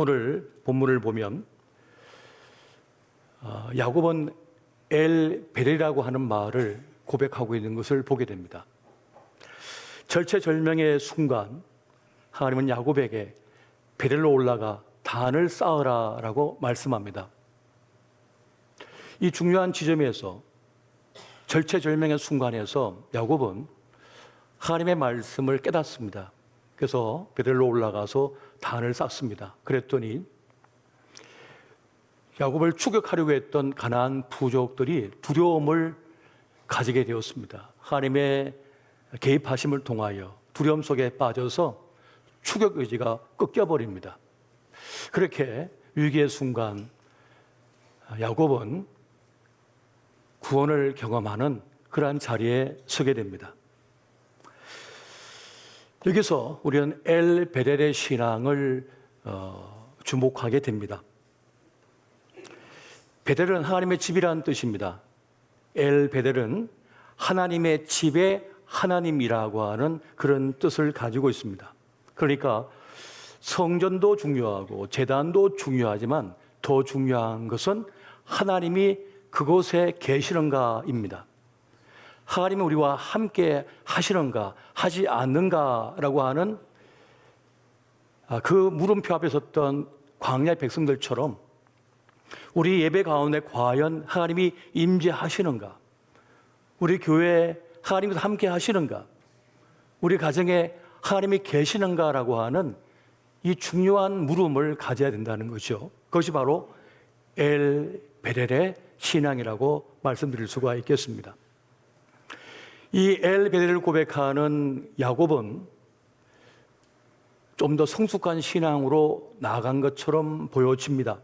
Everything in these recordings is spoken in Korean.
오늘 본문을 보면 어, 야곱은 엘 베레라고 하는 말을 고백하고 있는 것을 보게 됩니다. 절체절명의 순간 하나님은 야곱에게 베델로 올라가 단을 쌓으라라고 말씀합니다. 이 중요한 지점에서 절체절명의 순간에서 야곱은 하나님의 말씀을 깨닫습니다. 그래서 베델로 올라가서 단을 쌓습니다. 그랬더니 야곱을 추격하려고 했던 가나안 부족들이 두려움을 가지게 되었습니다. 하나님의 개입하심을 통하여 두려움 속에 빠져서 추격 의지가 꺾여 버립니다. 그렇게 위기의 순간 야곱은 구원을 경험하는 그러한 자리에 서게 됩니다. 여기서 우리는 엘 베델의 신앙을 어, 주목하게 됩니다. 베델은 하나님의 집이라는 뜻입니다. 엘 베델은 하나님의 집의 하나님이라고 하는 그런 뜻을 가지고 있습니다. 그러니까 성전도 중요하고 재단도 중요하지만 더 중요한 것은 하나님이 그곳에 계시는가입니다. 하나님이 우리와 함께 하시는가, 하지 않는가라고 하는 아, 그 물음표 앞에 섰던 광야의 백성들처럼 우리 예배 가운데 과연 하나님이 임재하시는가? 우리 교회에 하나님과 함께 하시는가? 우리 가정에 하나님이 계시는가라고 하는 이 중요한 물음을 가져야 된다는 거죠. 그것이 바로 엘 베렐의 신앙이라고 말씀드릴 수가 있겠습니다. 이 엘 베델을 고백하는 야곱은 좀 더 성숙한 신앙으로 나아간 것처럼 보여집니다.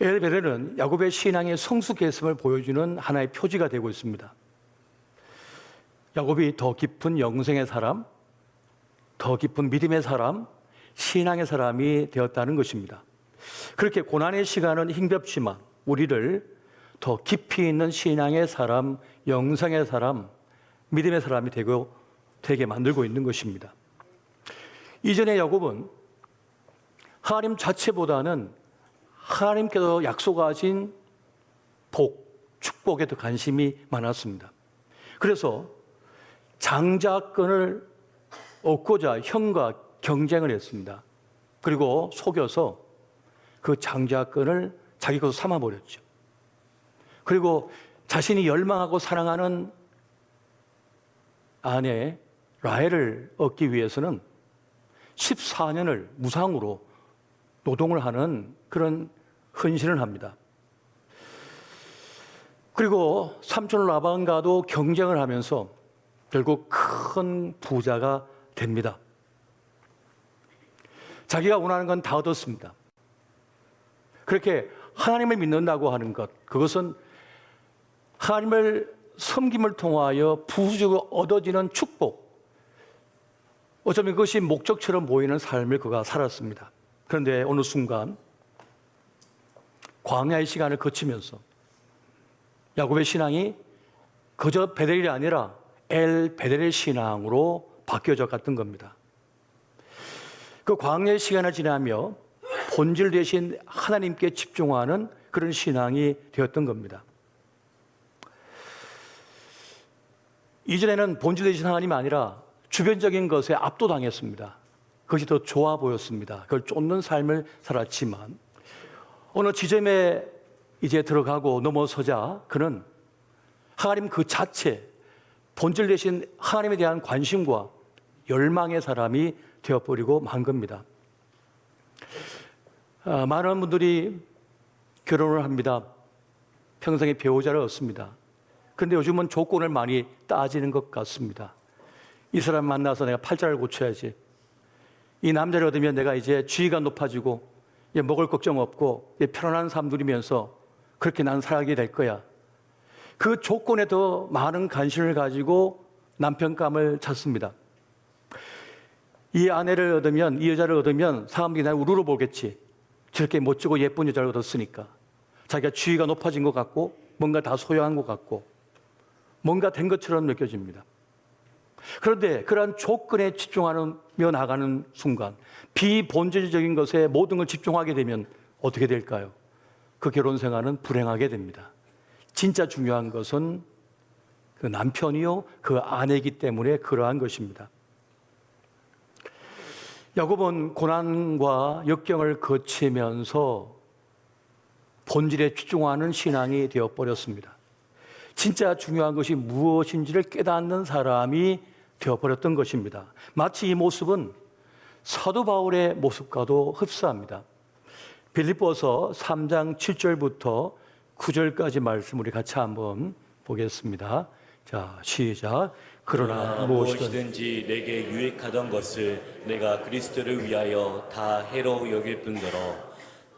엘 베델은 야곱의 신앙의 성숙했음을 보여주는 하나의 표지가 되고 있습니다. 야곱이 더 깊은 영생의 사람, 더 깊은 믿음의 사람, 신앙의 사람이 되었다는 것입니다. 그렇게 고난의 시간은 힘겹지만 우리를 더 깊이 있는 신앙의 사람, 영성의 사람, 믿음의 사람이 되고 되게 만들고 있는 것입니다. 이전에 야곱은 하나님 자체보다는 하나님께서 약속하신 복, 축복에 더 관심이 많았습니다. 그래서 장자권을 얻고자 형과 경쟁을 했습니다. 그리고 속여서 그 장자권을 자기 것으로 삼아버렸죠. 그리고 자신이 열망하고 사랑하는 아내 라헬을 얻기 위해서는 14년을 무상으로 노동을 하는 그런 헌신을 합니다. 그리고 삼촌 라반과도 경쟁을 하면서 결국 큰 부자가 됩니다. 자기가 원하는 건 다 얻었습니다. 그렇게 하나님을 믿는다고 하는 것, 그것은 하나님을 섬김을 통하여 부수적으로 얻어지는 축복. 어쩌면 그것이 목적처럼 보이는 삶을 그가 살았습니다. 그런데 어느 순간 광야의 시간을 거치면서 야곱의 신앙이 그저 베델이 아니라 엘 베델의 신앙으로 바뀌어져 갔던 겁니다. 그 광야의 시간을 지나며 본질 대신 하나님께 집중하는 그런 신앙이 되었던 겁니다. 이전에는 본질 대신 하나님이 아니라 주변적인 것에 압도당했습니다. 그것이 더 좋아 보였습니다. 그걸 쫓는 삶을 살았지만 어느 지점에 이제 들어가고 넘어서자 그는 하나님 그 자체, 본질 대신 하나님에 대한 관심과 열망의 사람이 되어버리고 만 겁니다. 아, 많은 분들이 결혼을 합니다. 평생에 배우자를 얻습니다. 그런데 요즘은 조건을 많이 따지는 것 같습니다. 이 사람 만나서 내가 팔자를 고쳐야지. 이 남자를 얻으면 내가 이제 지위가 높아지고 먹을 걱정 없고 편안한 삶 누리면서 그렇게 난 살게 될 거야. 그 조건에 더 많은 관심을 가지고 남편감을 찾습니다. 이 아내를 얻으면, 이 여자를 얻으면 사람들이 날 우르르 보겠지. 저렇게 멋지고 예쁜 여자를 얻었으니까. 자기가 지위가 높아진 것 같고, 뭔가 다 소유한 것 같고, 뭔가 된 것처럼 느껴집니다. 그런데 그러한 조건에 집중하며 나가는 순간 비본질적인 것에 모든 걸 집중하게 되면 어떻게 될까요? 그 결혼 생활은 불행하게 됩니다. 진짜 중요한 것은 그 남편이요, 그 아내이기 때문에 그러한 것입니다. 야곱은 고난과 역경을 거치면서 본질에 집중하는 신앙이 되어 버렸습니다. 진짜 중요한 것이 무엇인지를 깨닫는 사람이 되어버렸던 것입니다. 마치 이 모습은 사도 바울의 모습과도 흡사합니다. 빌립보서 3장 7절부터 9절까지 말씀 우리 같이 한번 보겠습니다. 자, 시작. 그러나 무엇이든 무엇이든지 내게 유익하던 것을 내가 그리스도를 위하여 다 해로 여길 뿐더러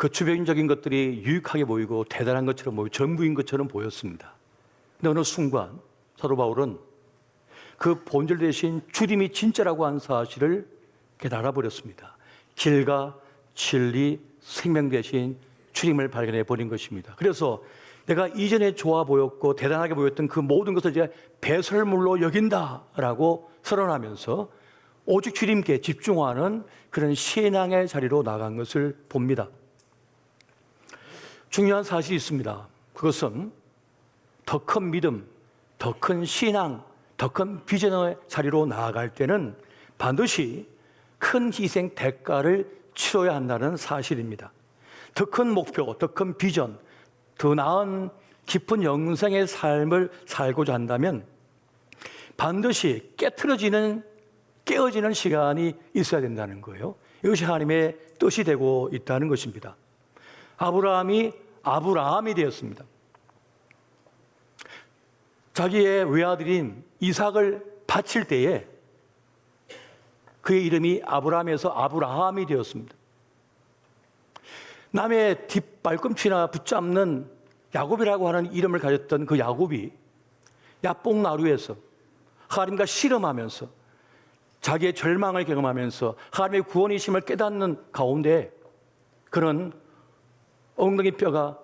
그 주변적인 것들이 유익하게 보이고 대단한 것처럼 보이고 전부인 것처럼 보였습니다. 근데 어느 순간 사도 바울은 그 본질 대신 주님이 진짜라고 한 사실을 깨달아 버렸습니다. 길과 진리, 생명 대신 주님을 발견해 버린 것입니다. 그래서 내가 이전에 좋아 보였고 대단하게 보였던 그 모든 것을 이제 배설물로 여긴다라고 선언하면서 오직 주님께 집중하는 그런 신앙의 자리로 나간 것을 봅니다. 중요한 사실이 있습니다. 그것은 더 큰 믿음, 더 큰 신앙, 더 큰 비전의 자리로 나아갈 때는 반드시 큰 희생 대가를 치러야 한다는 사실입니다. 더 큰 목표, 더 큰 비전, 더 나은 깊은 영생의 삶을 살고자 한다면 반드시 깨트려지는 깨어지는 시간이 있어야 된다는 거예요. 이것이 하나님의 뜻이 되고 있다는 것입니다. 아브라함이 아브라함이 되었습니다. 자기의 외아들인 이삭을 바칠 때에 그의 이름이 아브라함에서 아브라함이 되었습니다. 남의 뒷발꿈치나 붙잡는 야곱이라고 하는 이름을 가졌던 그 야곱이 야뽕나루에서 하나님과 씨름하면서 자기의 절망을 경험하면서 하나님의 구원이심을 깨닫는 가운데 그는 엉덩이 뼈가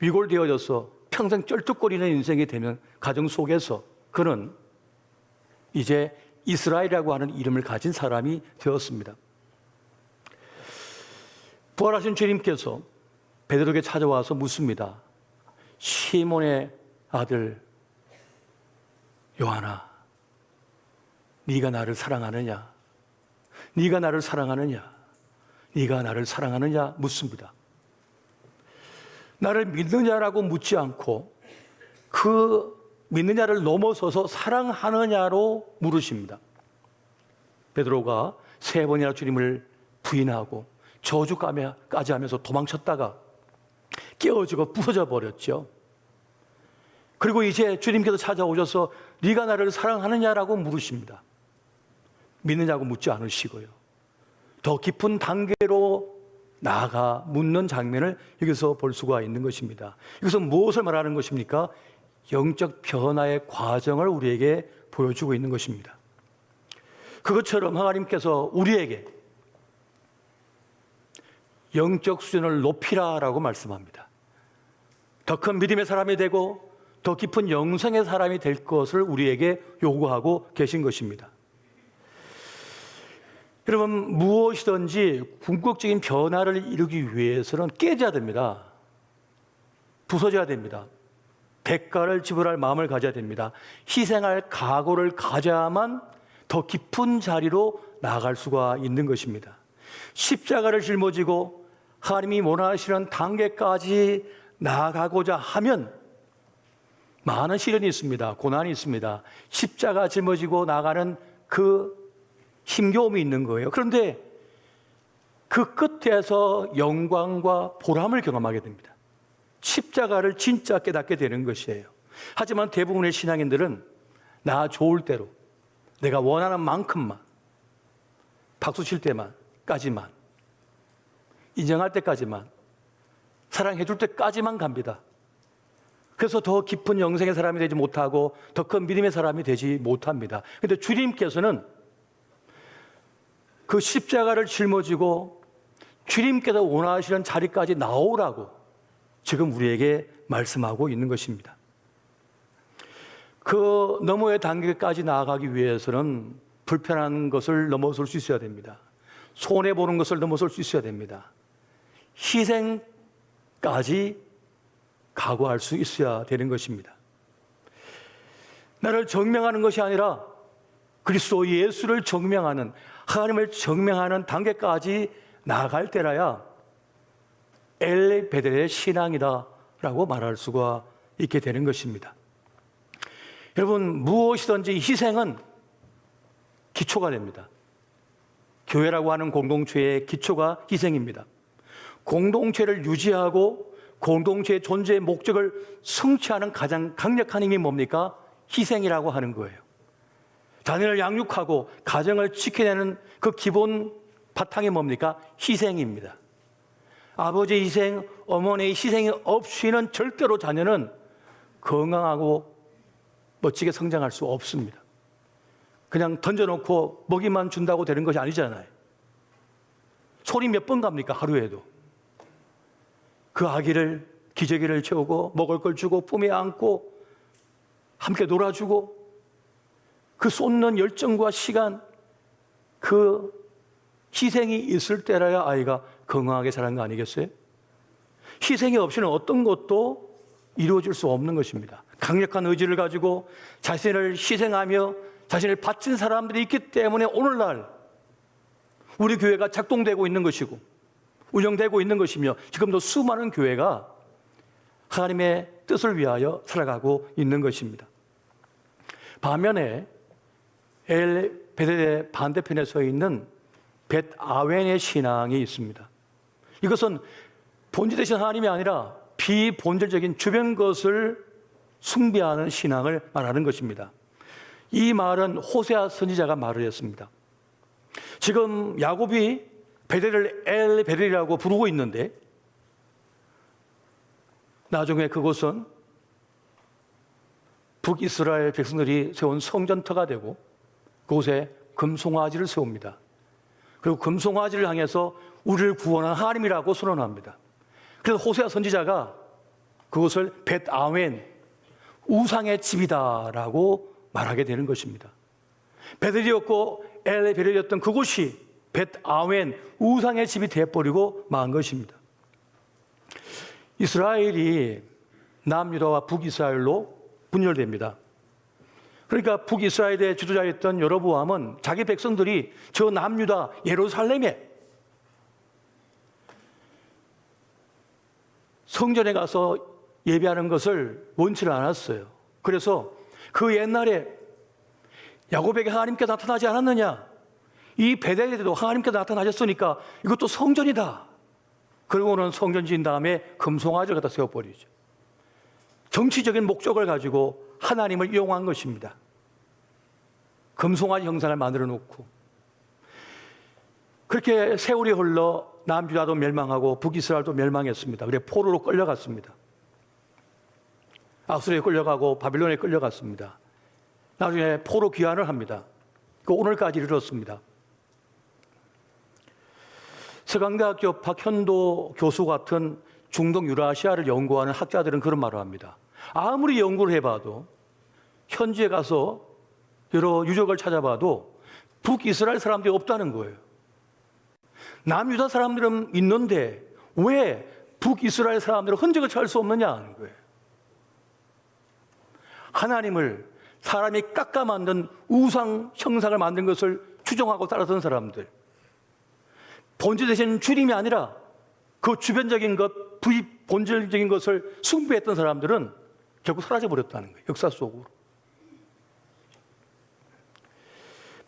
위골되어져서 평생 쩔뚝거리는 인생이 되면 가정 속에서 그는 이제 이스라엘이라고 하는 이름을 가진 사람이 되었습니다. 부활하신 주님께서 베드로에게 찾아와서 묻습니다. 시몬의 아들 요한아, 네가 나를 사랑하느냐? 네가 나를 사랑하느냐? 네가 나를 사랑하느냐? 묻습니다. 나를 믿느냐라고 묻지 않고 그 믿느냐를 넘어서서 사랑하느냐로 물으십니다. 베드로가 세 번이나 주님을 부인하고 저주까지 하면서 도망쳤다가 깨어지고 부서져 버렸죠. 그리고 이제 주님께서 찾아오셔서 네가 나를 사랑하느냐라고 물으십니다. 믿느냐고 묻지 않으시고요. 더 깊은 단계로 나아가 묻는 장면을 여기서 볼 수가 있는 것입니다. 여기서 무엇을 말하는 것입니까? 영적 변화의 과정을 우리에게 보여주고 있는 것입니다. 그것처럼 하나님께서 우리에게 영적 수준을 높이라라고 말씀합니다. 더 큰 믿음의 사람이 되고 더 깊은 영성의 사람이 될 것을 우리에게 요구하고 계신 것입니다. 여러분 무엇이든지 궁극적인 변화를 이루기 위해서는 깨져야 됩니다. 부서져야 됩니다. 대가를 지불할 마음을 가져야 됩니다. 희생할 각오를 가져야만 더 깊은 자리로 나아갈 수가 있는 것입니다. 십자가를 짊어지고 하나님이 원하시는 단계까지 나아가고자 하면 많은 시련이 있습니다. 고난이 있습니다. 십자가 짊어지고 나가는 그 힘겨움이 있는 거예요. 그런데 그 끝에서 영광과 보람을 경험하게 됩니다. 십자가를 진짜 깨닫게 되는 것이에요. 하지만 대부분의 신앙인들은 나 좋을 대로 내가 원하는 만큼만 박수 칠 때만까지만 인정할 때까지만 사랑해 줄 때까지만 갑니다. 그래서 더 깊은 영생의 사람이 되지 못하고 더 큰 믿음의 사람이 되지 못합니다. 근데 주님께서는 그 십자가를 짊어지고 주님께서 원하시는 자리까지 나오라고 지금 우리에게 말씀하고 있는 것입니다. 그 너머의 단계까지 나아가기 위해서는 불편한 것을 넘어설 수 있어야 됩니다. 손해 보는 것을 넘어설 수 있어야 됩니다. 희생까지 각오할 수 있어야 되는 것입니다. 나를 정명하는 것이 아니라 그리스도 예수를 정명하는 하나님을 정명하는 단계까지 나아갈 때라야 엘베델의 신앙이다라고 말할 수가 있게 되는 것입니다. 여러분 무엇이든지 희생은 기초가 됩니다. 교회라고 하는 공동체의 기초가 희생입니다. 공동체를 유지하고 공동체의 존재의 목적을 성취하는 가장 강력한 힘이 뭡니까? 희생이라고 하는 거예요. 자녀를 양육하고 가정을 지켜내는 그 기본 바탕이 뭡니까? 희생입니다. 아버지의 희생, 어머니의 희생이 없이는 절대로 자녀는 건강하고 멋지게 성장할 수 없습니다. 그냥 던져놓고 먹이만 준다고 되는 것이 아니잖아요. 소리 몇 번 갑니까? 하루에도. 그 아기를 기저귀를 채우고 먹을 걸 주고 품에 안고 함께 놀아주고 그 쏟는 열정과 시간 그 희생이 있을 때라야 아이가 건강하게 자란 거 아니겠어요? 희생이 없이는 어떤 것도 이루어질 수 없는 것입니다. 강력한 의지를 가지고 자신을 희생하며 자신을 바친 사람들이 있기 때문에 오늘날 우리 교회가 작동되고 있는 것이고 운영되고 있는 것이며 지금도 수많은 교회가 하나님의 뜻을 위하여 살아가고 있는 것입니다. 반면에 엘 베델의 반대편에 서 있는 벳 아웬의 신앙이 있습니다. 이것은 본질 되신 하나님이 아니라 비본질적인 주변 것을 숭배하는 신앙을 말하는 것입니다. 이 말은 호세아 선지자가 말을 했습니다. 지금 야곱이 베델을 엘 베델이라고 부르고 있는데 나중에 그곳은 북이스라엘 백성들이 세운 성전터가 되고 그곳에 금송아지를 세웁니다. 그리고 금송아지를 향해서 우리를 구원한 하나님이라고 선언합니다. 그래서 호세아 선지자가 그것을 벳 아웬 우상의 집이다라고 말하게 되는 것입니다. 베델이었고 엘레 베델이었던 그곳이 벳 아웬 우상의 집이 되어버리고 만 것입니다. 이스라엘이 남유다와 북이스라엘로 분열됩니다. 그러니까 북이스라엘의 지도자였던 여로보암은 자기 백성들이 저 남유다 예루살렘에 성전에 가서 예배하는 것을 원치를 않았어요. 그래서 그 옛날에 야곱에게 하나님께 나타나지 않았느냐? 이 베델에도 하나님께 나타나셨으니까 이것도 성전이다. 그리고는 성전 지은 다음에 금송아지를 갖다 세워버리죠. 정치적인 목적을 가지고 하나님을 이용한 것입니다. 금송아지 형상을 만들어 놓고 그렇게 세월이 흘러 남주다도 멸망하고 북이스라엘도 멸망했습니다. 그래 포로로 끌려갔습니다. 아수르에 끌려가고 바빌론에 끌려갔습니다. 나중에 포로 귀환을 합니다. 그 오늘까지 이르렀습니다. 서강대학교 박현도 교수 같은 중동 유라시아를 연구하는 학자들은 그런 말을 합니다. 아무리 연구를 해봐도 현지에 가서 여러 유적을 찾아봐도 북이스라엘 사람들이 없다는 거예요. 남유다 사람들은 있는데 왜 북이스라엘 사람들은 흔적을 찾을 수 없느냐 하는 거예요. 하나님을 사람이 깎아 만든 우상 형상을 만든 것을 추종하고 따라선 사람들. 본질 대신 주님이 아니라 그 주변적인 것, 부입 본질적인 것을 숭배했던 사람들은 결국 사라져 버렸다는 거예요. 역사 속으로.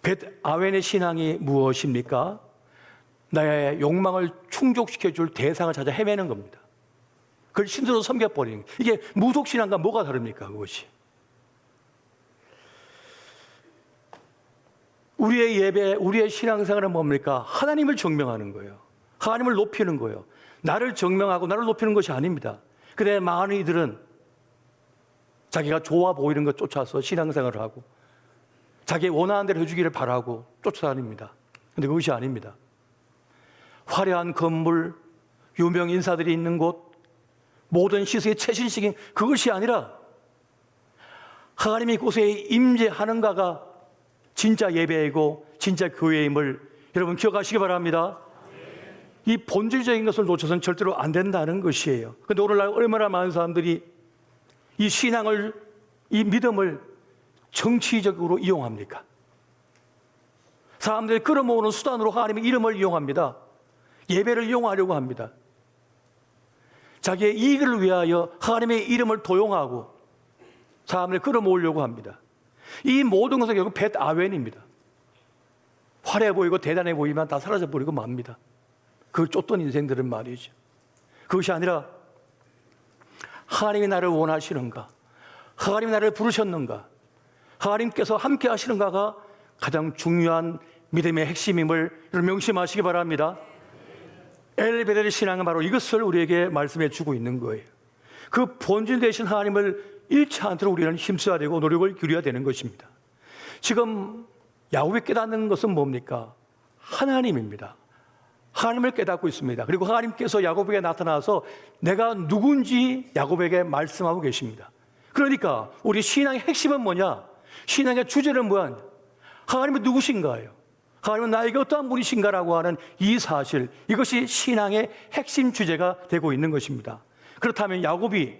벳 아웬의 신앙이 무엇입니까? 나의 욕망을 충족시켜 줄 대상을 찾아 헤매는 겁니다. 그걸 신으로 섬겨버리는. 이게 무속신앙과 뭐가 다릅니까? 그것이. 우리의 예배, 우리의 신앙생활은 뭡니까? 하나님을 증명하는 거예요. 하나님을 높이는 거예요. 나를 증명하고 나를 높이는 것이 아닙니다. 근데 많은 이들은 자기가 좋아 보이는 것 쫓아서 신앙생활을 하고 자기 원하는 대로 해주기를 바라고 쫓아다닙니다. 근데 그것이 아닙니다. 화려한 건물, 유명 인사들이 있는 곳, 모든 시세의 최신식인 그것이 아니라 하나님이 곳에 임재하는가가 진짜 예배이고 진짜 교회임을 여러분 기억하시기 바랍니다. 이 본질적인 것을 놓쳐서는 절대로 안 된다는 것이에요. 근데 오늘날 얼마나 많은 사람들이 이 신앙을, 이 믿음을 정치적으로 이용합니까? 사람들이 끌어모으는 수단으로 하나님의 이름을 이용합니다. 예배를 이용하려고 합니다. 자기의 이익을 위하여 하나님의 이름을 도용하고 사람을 끌어모으려고 합니다. 이 모든 것은 결국 벳 아웬입니다. 화려해 보이고 대단해 보이면 다 사라져 버리고 맙니다. 그걸 쫓던 인생들은 말이죠. 그것이 아니라 하나님이 나를 원하시는가? 하나님이 나를 부르셨는가? 하나님께서 함께 하시는가가 가장 중요한 믿음의 핵심임을 명심하시기 바랍니다. 엘베델의 신앙은 바로 이것을 우리에게 말씀해 주고 있는 거예요. 그 본질 되신 하나님을 잃지 않도록 우리는 힘써야 되고 노력을 기울여야 되는 것입니다. 지금 야곱이 깨닫는 것은 뭡니까? 하나님입니다. 하나님을 깨닫고 있습니다. 그리고 하나님께서 야곱에게 나타나서 내가 누군지 야곱에게 말씀하고 계십니다. 그러니까 우리 신앙의 핵심은 뭐냐? 신앙의 주제는 뭐냐? 하나님은 누구신가요? 하나님은 나에게 어떠한 분이신가라고 하는 이 사실, 이것이 신앙의 핵심 주제가 되고 있는 것입니다. 그렇다면 야곱이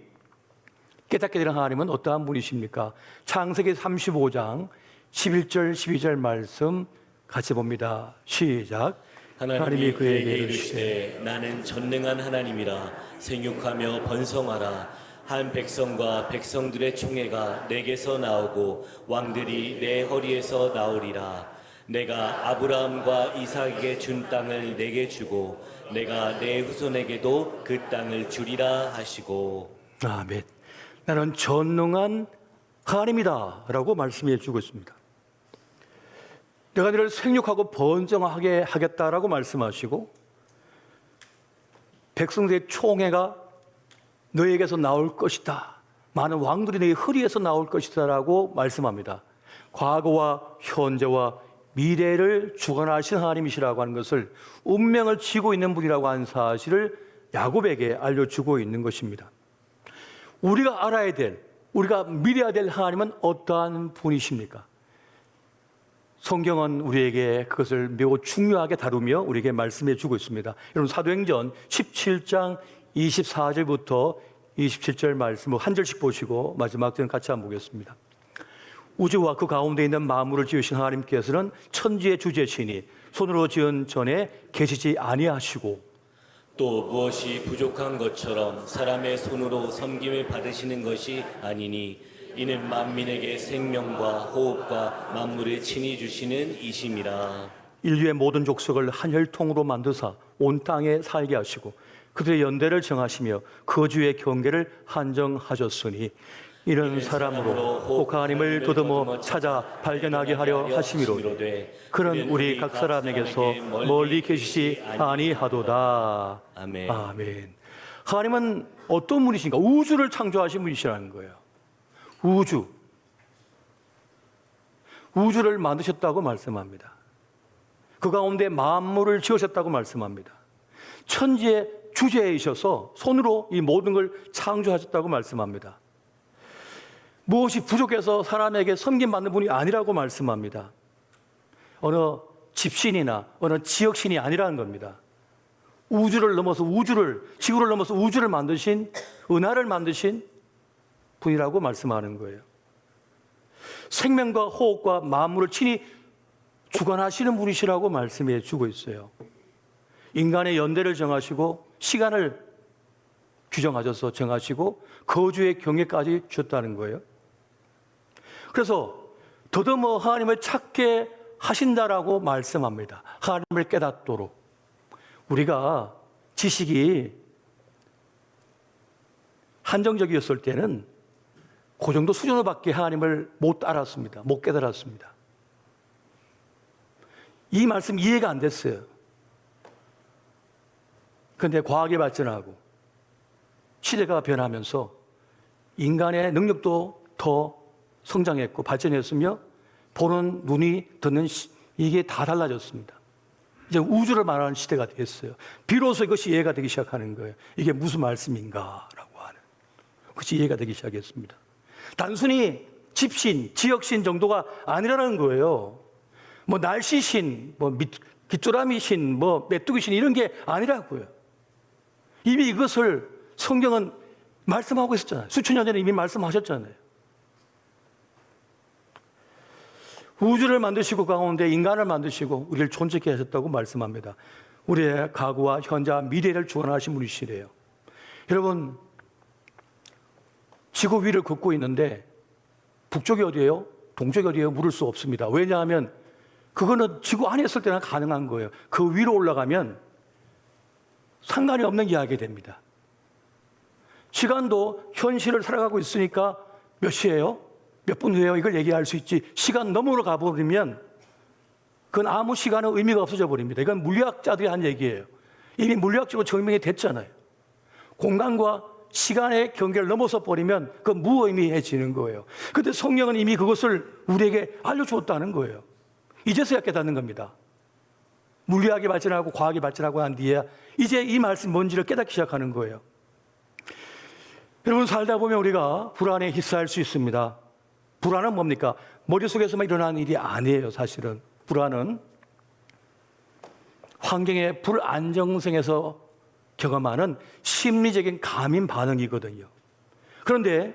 깨닫게 되는 하나님은 어떠한 분이십니까? 창세기 35장 11절, 12절 말씀 같이 봅니다. 시작. 하나님이 그에게 이르시되 나는 전능한 하나님이라 생육하며 번성하라 한 백성과 백성들의 총회가 내게서 나오고 왕들이 내 허리에서 나오리라 내가 아브라함과 이삭에게 준 땅을 내게 주고 내가 내 후손에게도 그 땅을 주리라 하시고 아멘. 나는 전능한 하나님이다. 라고 말씀해 주고 있습니다. 내가 너를 생육하고 번성하게 하겠다라고 말씀하시고, 백성들의 총회가 너에게서 나올 것이다. 많은 왕들이 너의 허리에서 나올 것이다. 라고 말씀합니다. 과거와 현재와 미래를 주관하신 하나님이시라고 하는 것을 운명을 쥐고 있는 분이라고 하는 사실을 야곱에게 알려주고 있는 것입니다. 우리가 알아야 될, 우리가 믿어야 될 하나님은 어떠한 분이십니까? 성경은 우리에게 그것을 매우 중요하게 다루며 우리에게 말씀해 주고 있습니다. 여러분, 사도행전 17장 24절부터 27절 말씀 한 절씩 보시고 마지막 절 같이 한번 보겠습니다. 우주와 그 가운데 있는 만물을 지으신 하나님께서는 천지의 주제시니 손으로 지은 전에 계시지 아니하시고 또 무엇이 부족한 것처럼 사람의 손으로 섬김을 받으시는 것이 아니니 이는 만민에게 생명과 호흡과 만물을 친히 주시는 이심이라. 인류의 모든 족속을 한 혈통으로 만드사 온 땅에 살게 하시고 그들의 연대를 정하시며 거주의 경계를 한정하셨으니 이런 사람으로 꼭 하나님을 더듬어 찾아 발견하게 하려 하심이로되 그는 우리 각 사람에게서 멀리 계시지 아니하도다. 아멘. 아멘. 하나님은 어떤 분이신가? 우주를 창조하신 분이시라는 거예요 우주 우주를 만드셨다고 말씀합니다 그 가운데 만물을 지으셨다고 말씀합니다. 천지의 주제이셔서 손으로 이 모든 걸 창조하셨다고 말씀합니다. 무엇이 부족해서 사람에게 섬김 받는 분이 아니라고 말씀합니다. 어느 집신이나 어느 지역신이 아니라는 겁니다. 우주를 넘어서 우주를, 지구를 넘어서 우주를 만드신, 은하를 만드신 분이라고 말씀하는 거예요. 생명과 호흡과 만물을 친히 주관하시는 분이시라고 말씀해 주고 있어요. 인간의 연대를 정하시고 시간을 규정하셔서 정하시고 거주의 경계까지 주셨다는 거예요. 그래서 더더머 하나님을 찾게 하신다라고 말씀합니다. 하나님을 깨닫도록 우리가 지식이 한정적이었을 때는 그 정도 수준으로밖에 하나님을 못 알았습니다. 못 깨달았습니다. 이 말씀 이해가 안 됐어요. 근데 과학이 발전하고 시대가 변하면서 인간의 능력도 더 성장했고 발전했으며 보는 눈이 듣는 시- 이게 다 달라졌습니다. 이제 우주를 말하는 시대가 됐어요. 비로소 이것이 이해가 되기 시작하는 거예요. 이게 무슨 말씀인가라고 하는 그것이 이해가 되기 시작했습니다. 단순히 집신, 지역신 정도가 아니라는 거예요. 뭐 날씨신, 뭐 밑, 귀뚜라미신, 뭐 메뚜기신 이런 게 아니라고요. 이미 이것을 성경은 말씀하고 있었잖아요. 수천 년 전에 이미 말씀하셨잖아요. 우주를 만드시고 가운데 인간을 만드시고 우리를 존재케 하셨다고 말씀합니다. 우리의 과거와 현재와 미래를 주관하신 분이시래요. 여러분, 지구 위를 걷고 있는데 북쪽이 어디예요? 동쪽이 어디예요? 물을 수 없습니다. 왜냐하면 그거는 지구 안에 있을 때나 가능한 거예요. 그 위로 올라가면 상관이 없는 이야기 됩니다. 시간도 현실을 살아가고 있으니까 몇 시예요? 몇 분 후에요? 이걸 얘기할 수 있지. 시간 너머로 가버리면 그건 아무 시간은 의미가 없어져 버립니다. 이건 물리학자들이 한 얘기예요. 이미 물리학적으로 증명이 됐잖아요. 공간과 시간의 경계를 넘어서 버리면 그 무의미해지는 거예요. 근데 성령은 이미 그것을 우리에게 알려주었다는 거예요. 이제서야 깨닫는 겁니다. 물리학이 발전하고 과학이 발전하고 난 뒤에 이제 이 말씀 뭔지를 깨닫기 시작하는 거예요. 여러분 살다 보면 우리가 불안에 휩싸일 수 있습니다. 불안은 뭡니까? 머릿속에서만 일어나는 일이 아니에요, 사실은. 불안은 환경의 불안정성에서 경험하는 심리적인 감인 반응이거든요. 그런데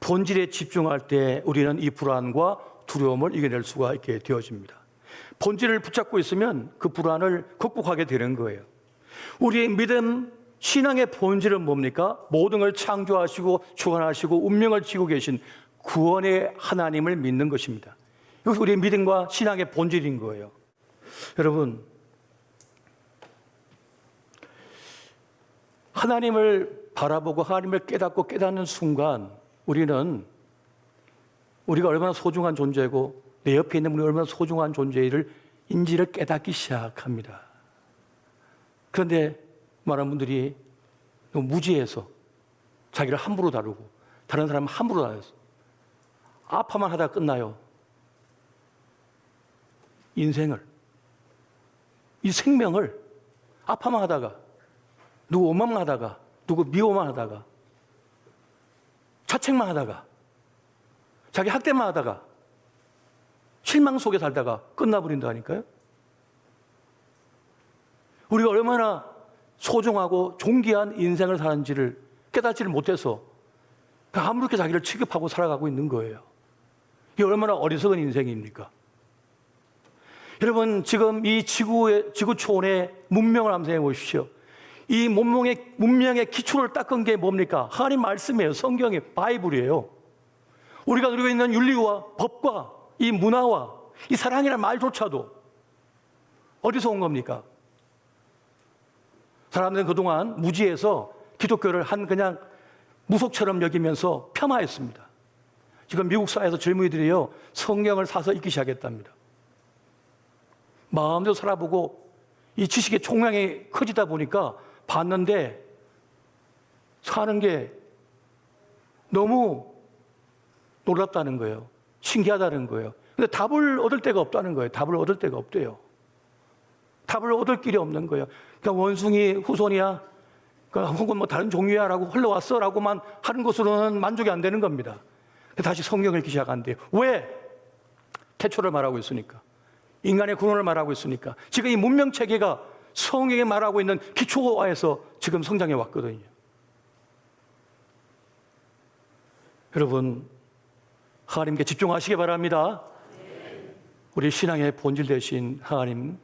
본질에 집중할 때 우리는 이 불안과 두려움을 이겨낼 수가 있게 되어집니다. 본질을 붙잡고 있으면 그 불안을 극복하게 되는 거예요. 우리의 믿음, 신앙의 본질은 뭡니까? 모든 걸 창조하시고 주관하시고 운명을 쥐고 계신 구원의 하나님을 믿는 것입니다. 이것이 우리의 믿음과 신앙의 본질인 거예요. 여러분, 하나님을 바라보고 하나님을 깨닫고 깨닫는 순간 우리는 우리가 얼마나 소중한 존재고 내 옆에 있는 분이 얼마나 소중한 존재를 인지를 깨닫기 시작합니다. 그런데 많은 분들이 너무 무지해서 자기를 함부로 다루고 다른 사람은 함부로 다뤄서 아파만 하다 끝나요. 인생을 이 생명을 아파만 하다가 누구 원망만 하다가 누구 미워만 하다가 자책만 하다가 자기 학대만 하다가 실망 속에 살다가 끝나버린다니까요. 우리가 얼마나 소중하고 존귀한 인생을 사는지를 깨닫지를 못해서 아무렇게 자기를 취급하고 살아가고 있는 거예요. 이게 얼마나 어리석은 인생입니까? 여러분, 지금 이 지구의, 지구촌의 문명을 한번 생각해 보십시오. 이 문명의, 문명의 기초를 닦은 게 뭡니까? 하나님 말씀이에요. 성경이 바이블이에요. 우리가 누리고 있는 윤리와 법과 이 문화와 이 사랑이라는 말조차도 어디서 온 겁니까? 사람들은 그동안 무지해서 기독교를 한 그냥 무속처럼 여기면서 폄하했습니다. 지금 미국 사회에서 젊은이들이요, 성경을 사서 읽기 시작했답니다. 마음대로 살아보고 이 지식의 총량이 커지다 보니까 봤는데 사는 게 너무 놀랍다는 거예요. 신기하다는 거예요. 근데 답을 얻을 데가 없다는 거예요. 답을 얻을 데가 없대요. 답을 얻을 길이 없는 거예요. 그러니까 원숭이 후손이야. 그러니까 혹은 뭐 다른 종류야 라고 흘러왔어 라고만 하는 것으로는 만족이 안 되는 겁니다. 다시 성경을 읽기 시작한대요. 왜? 태초를 말하고 있으니까. 인간의 근원을 말하고 있으니까. 지금 이 문명 체계가 성경에 말하고 있는 기초화에서 지금 성장해 왔거든요. 여러분, 하나님께 집중하시기 바랍니다. 우리 신앙의 본질 되신 하나님,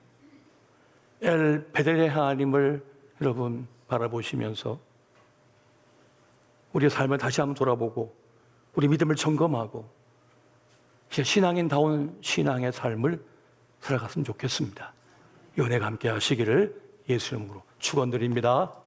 엘 베델의 하나님을 여러분 바라보시면서 우리의 삶을 다시 한번 돌아보고 우리 믿음을 점검하고 신앙인다운 신앙의 삶을 살아갔으면 좋겠습니다. 연애가 함께 하시기를 예수 이름으로 축원드립니다.